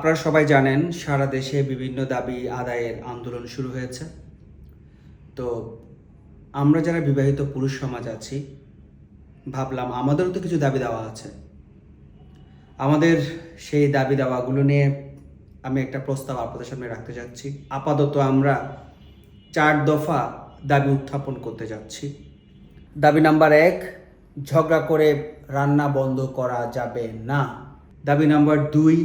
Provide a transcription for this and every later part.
আপনারা সবাই জানেন, সারা দেশে বিভিন্ন দাবি আদায়ের আন্দোলন শুরু হয়েছে। তো আমরা যারা বিবাহিত পুরুষ সমাজ আছি, ভাবলাম আমাদেরও তো কিছু দাবি দেওয়া আছে। আমাদের সেই দাবি দাওয়াগুলো নিয়ে আমি একটা প্রস্তাব আপনাদের সামনে রাখতে যাচ্ছি। আপাতত আমরা চার দফা দাবি উত্থাপন করতে যাচ্ছি। দাবি নাম্বার এক, ঝগড়া করে রান্না বন্ধ করা যাবে না। দাবি নাম্বার দুই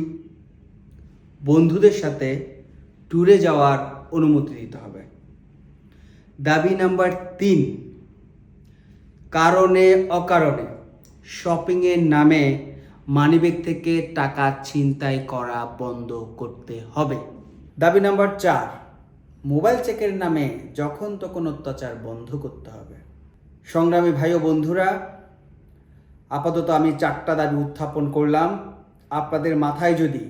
বন্ধুদের সাথে ট্যুরে যাওয়ার অনুমতি দিতে হবে। দাবি নাম্বার তিন, কারণে অকারণে শপিংয়ের নামে মানিব্যাগ থেকে টাকা ছিনতাই করা বন্ধ করতে হবে। দাবি নাম্বার চার মোবাইল চেকের নামে যখন তখন অত্যাচার বন্ধ করতে হবে। সংগ্রামী ভাই ও বন্ধুরা, আপাতত আমি চারটা দাবি উত্থাপন করলাম। আপনাদের মাথায় যদি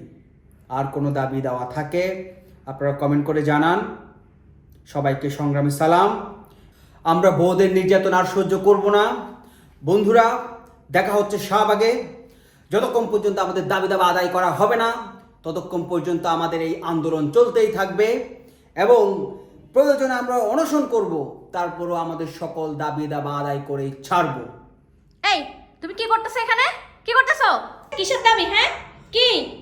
আর কোনো দাবি দেওয়া থাকে, আপনারা কমেন্ট করে জানান। সবাইকে সংগ্রামী সালাম। আমরা বউদের নির্যাতন আর সহ্য করব না। বন্ধুরা, দেখা হচ্ছে শাহবাগে যতক্ষণ পর্যন্ত আমাদের দাবি দাবা আদায় করা হবে না, ততক্ষণ পর্যন্ত আমাদের এই আন্দোলন চলতেই থাকবে। এবং প্রয়োজনে আমরা অনশন করব, তারপরও আমাদের সকল দাবি দাবা আদায় করেই ছাড়বো। এই, তুমি কি করতেছো এখানে? কি করতেছো? কিসের দাবি হ্যাঁ? কি?